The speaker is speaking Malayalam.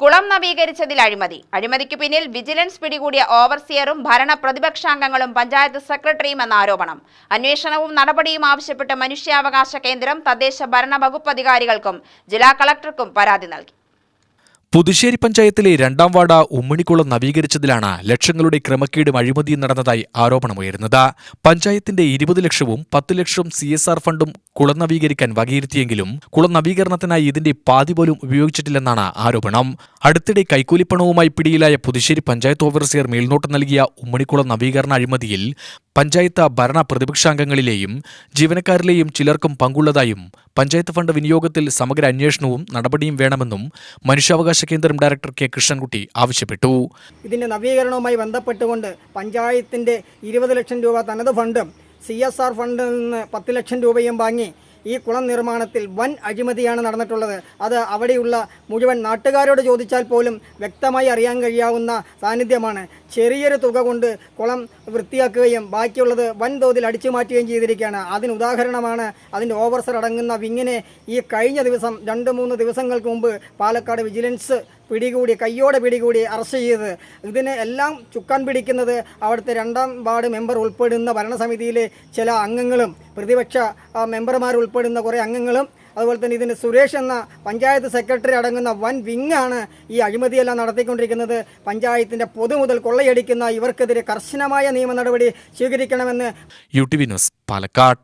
കുളം നവീകരിച്ചതിൽ അഴിമതി. അഴിമതിക്ക് പിന്നിൽ വിജിലൻസ് പിടികൂടിയ ഓവർസിയറും ഭരണ പ്രതിപക്ഷാംഗങ്ങളും പഞ്ചായത്ത് സെക്രട്ടറിയും എന്ന ആരോപണം. അന്വേഷണവും നടപടിയും ആവശ്യപ്പെട്ട് മനുഷ്യാവകാശ കേന്ദ്രം തദ്ദേശ ഭരണ വകുപ്പ് അധികാരികൾക്കും ജില്ലാ കളക്ടർക്കും പരാതി നൽകി. പുതുശ്ശേരി പഞ്ചായത്തിലെ രണ്ടാം വാർഡ് ഉമ്മണിക്കുളം നവീകരിച്ചതിലാണ് ലക്ഷങ്ങളുടെ ക്രമക്കേടും അഴിമതിയും നടന്നതായി ആരോപണമുയരുന്നത്. പഞ്ചായത്തിന്റെ ഇരുപത് ലക്ഷവും പത്ത് ലക്ഷവും സി എസ് ആർ ഫണ്ടും കുളം നവീകരിക്കാൻ വകയിരുത്തിയെങ്കിലും കുളം നവീകരണത്തിനായി ഇതിന്റെ പാതി പോലും ഉപയോഗിച്ചിട്ടില്ലെന്നാണ് ആരോപണം. അടുത്തിടെ കൈക്കൂലിപ്പണവുമായി പിടിയിലായ പുതുശ്ശേരി പഞ്ചായത്ത് ഓഫീസർ മേൽനോട്ടം നൽകിയ ഉമ്മണിക്കുളം നവീകരണ അഴിമതിയിൽ പഞ്ചായത്ത് ഭരണ പ്രതിപക്ഷാംഗങ്ങളിലെയും ജീവനക്കാരിലെയും ചിലർക്കും പങ്കുള്ളതായും പഞ്ചായത്ത് ഫണ്ട് വിനിയോഗത്തിൽ സമഗ്ര അന്വേഷണവും നടപടിയും വേണമെന്നും മനുഷ്യാവകാശ കേന്ദ്രം ഡയറക്ടർ കെ കൃഷ്ണൻകുട്ടി ആവശ്യപ്പെട്ടു. ഇതിന്റെ നവീകരണവുമായി ബന്ധപ്പെട്ടുകൊണ്ട് പഞ്ചായത്തിന്റെ ഇരുപത് ലക്ഷം രൂപ തനത് ഫണ്ടും സി എസ് ആർ ഫണ്ടിൽ നിന്ന് പത്ത് ലക്ഷം രൂപയും വാങ്ങി ഈ കുളം നിർമ്മാണത്തിൽ വൻ അഴിമതിയാണ് നടന്നിട്ടുള്ളത്. അത് അവിടെയുള്ള മുഴുവൻ നാട്ടുകാരോട് ചോദിച്ചാൽ പോലും വ്യക്തമായി അറിയാൻ കഴിയാവുന്ന സാന്നിധ്യമാണ്. ചെറിയൊരു തുക കൊണ്ട് കുളം വൃത്തിയാക്കുകയും ബാക്കിയുള്ളത് വൻതോതിൽ അടിച്ചു മാറ്റുകയും ചെയ്തിരിക്കുകയാണ്. അതിന് ഉദാഹരണമാണ് അതിന്റെ ഓവർസർ അടങ്ങുന്ന വിങ്ങിനെ ഈ കഴിഞ്ഞ ദിവസം രണ്ട് മൂന്ന് ദിവസങ്ങൾക്ക് മുമ്പ് പാലക്കാട് വിജിലൻസ് പിടികൂടി കയ്യോടെ പിടികൂടി അറസ്റ്റ് ചെയ്ത്. ഇതിനെ എല്ലാം ചുക്കാൻ പിടിക്കുന്നത് അവിടുത്തെ രണ്ടാം വാർഡ് മെമ്പർ ഉൾപ്പെടുന്ന ഭരണസമിതിയിലെ ചില അംഗങ്ങളും പ്രതിപക്ഷ മെമ്പർമാർ ഉൾപ്പെടുന്ന കുറേ അംഗങ്ങളും അതുപോലെ തന്നെ ഇതിന് സുരേഷ് എന്ന പഞ്ചായത്ത് സെക്രട്ടറി അടങ്ങുന്ന വൻ വിങ്ങാണ് ഈ അഴിമതിയെല്ലാം നടത്തിക്കൊണ്ടിരിക്കുന്നത്. പഞ്ചായത്തിന്റെ പൊതുമുതൽ കൊള്ളയടിക്കുന്ന ഇവർക്കെതിരെ കർശനമായ നിയമ നടപടി സ്വീകരിക്കണമെന്ന് U T V news Palakkad.